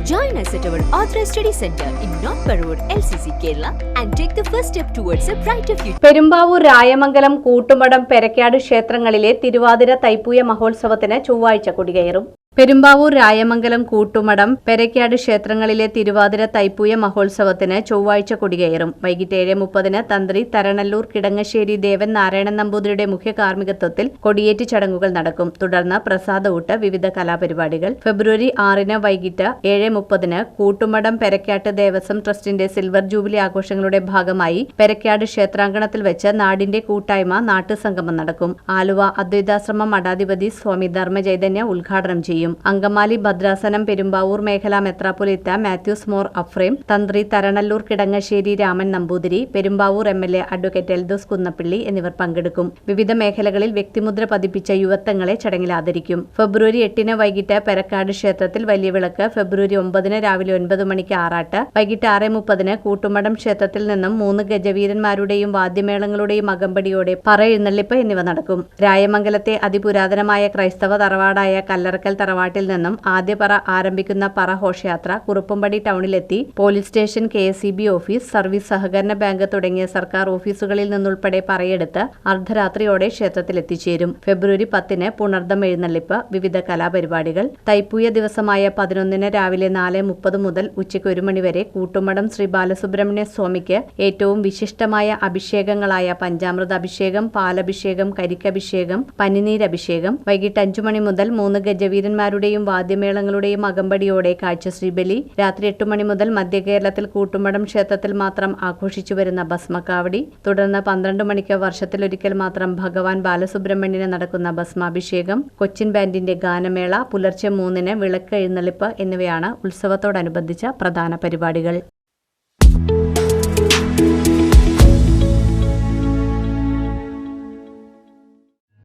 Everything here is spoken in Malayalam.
Join us at our Authorized Study Center in North Parur, LCC, Kerala, and take the first step towards a brighter future. Perumbavoor Rayamangalam കൂട്ടുമടം പെരക്കാട് ക്ഷേത്രങ്ങളിലെ തിരുവാതിര തൈപ്പൂയ മഹോത്സവത്തിന് ചൊവ്വാഴ്ച കൊടികയറും പെരുമ്പാവൂർ രായമംഗലം കൂട്ടുമടം പെരക്കാട് ക്ഷേത്രങ്ങളിലെ തിരുവാതിര തൈപ്പൂയ മഹോത്സവത്തിന് ചൊവ്വാഴ്ച കൊടികയറും. വൈകിട്ട് ഏഴ് മുപ്പതിന് തന്ത്രി തരണല്ലൂർ കിടങ്ങശ്ശേരി ദേവൻ നാരായണൻ നമ്പൂതിരിയുടെ മുഖ്യ കാർമ്മികത്വത്തിൽ കൊടിയേറ്റ് ചടങ്ങുകൾ നടക്കും. തുടർന്ന് പ്രസാദഊട്ട് വിവിധ കലാപരിപാടികൾ. ഫെബ്രുവരി ആറിന് വൈകിട്ട് ഏഴ് മുപ്പതിന് കൂട്ടുമടം പെരക്കാട്ട് ദേവസ്വം ട്രസ്റ്റിന്റെ സിൽവർ ജൂബിലി ആഘോഷങ്ങളുടെ ഭാഗമായി പെരക്കാട് ക്ഷേത്രാങ്കണത്തിൽ വെച്ച് നാടിന്റെ കൂട്ടായ്മ നാട്ടുസംഗമം നടക്കും. ആലുവ അദ്വൈതാശ്രമം മഠാധിപതി സ്വാമി ധർമ്മചൈതന്യ ഉദ്ഘാടനം ചെയ്യും. അങ്കമാലി ഭദ്രാസനം പെരുമ്പാവൂർ മേഖല മെത്രാപ്പൊലിത്ത Mathews Mor Aphrem Tantri Tharanalloor Kidangassery Raman Namboothiri Perumbavoor M L A advocate Eldhose Kunnappilly എന്നിവർ പങ്കെടുക്കും. വിവിധ മേഖലകളിൽ വ്യക്തിമുദ്ര പതിപ്പിച്ച യുവത്വങ്ങളെ ചടങ്ങിൽ ആദരിക്കും. ഫെബ്രുവരി എട്ടിന് വൈകിട്ട് പെരക്കാട് ക്ഷേത്രത്തിൽ വലിയ വിളക്ക് ഫെബ്രുവരി ഒമ്പതിന് രാവിലെ ഒൻപത് മണിക്ക് ആറാട്ട് വൈകിട്ട് ആറ് മുപ്പതിന് കൂട്ടുമടം ക്ഷേത്രത്തിൽ നിന്നും മൂന്ന് ഗജവീരന്മാരുടെയും വാദ്യമേളങ്ങളുടെയും അകമ്പടിയോടെ പറ എന്നിവ നടക്കും. രായമംഗലത്തെ അതിപുരാതനമായ ക്രൈസ്തവ തറവാടായ കല്ലറക്കൽ തറവാട്ടിൽ നിന്നും ആദ്യപറ ആരംഭിക്കുന്ന പറ ഘോഷയാത്ര Kuruppampady ടൗണിലെത്തി police station K office service സഹകരണ ബാങ്ക് തുടങ്ങിയ സർക്കാർ ഓഫീസുകളിൽ നിന്നുൾപ്പെടെ പറയെടുത്ത് അർദ്ധരാത്രിയോടെ ക്ഷേത്രത്തിൽ എത്തിച്ചേരും ഫെബ്രുവരി പത്തിന് പുണർദം എഴുന്നള്ളിപ്പ് വിവിധ കലാപരിപാടികൾ. തൈപ്പൂയ ദിവസമായ പതിനൊന്നിന് രാവിലെ നാല് മുപ്പത് മുതൽ ഉച്ചയ്ക്ക് ഒരു മണിവരെ കൂട്ടുമടം ശ്രീ ബാലസുബ്രഹ്മണ്യ സ്വാമിക്ക് ഏറ്റവും വിശിഷ്ടമായ അഭിഷേകങ്ങളായ പഞ്ചാമൃത അഭിഷേകം പാലഭിഷേകം കരിക്കഭിഷേകം പനിനീരഭിഷേകം. വൈകിട്ട് അഞ്ചു മണി മുതൽ മൂന്ന് ഗജവീരന്മാരുടെയും വാദ്യമേളങ്ങളുടെയും അകമ്പടിയോടെ കാഴ്ച ശ്രീബലി രാത്രി എട്ട് മണി മുതൽ മധ്യകേരളത്തിൽ കൂട്ടുമടം ക്ഷേത്രത്തിൽ മാത്രം ആഘോഷിച്ചു വരുന്ന ഭസ്മക്കാവടി തുടർന്ന് പന്ത്രണ്ട് മണിക്ക് വർഷത്തിലൊരിക്കൽ മാത്രം ഭഗവാൻ ബാലസുബ്രഹ്മണ്യന് നടക്കുന്ന ഭസ്മാഭിഷേകം കൊച്ചിൻ ബാൻഡിന്റെ ഗാനമേള പുലർച്ചെ മൂന്നിന് വിളക്ക് എഴുന്നള്ളിപ്പ് എന്നിവയാണ് ഉത്സവത്തോടനുബന്ധിച്ച പ്രധാന പരിപാടികൾ.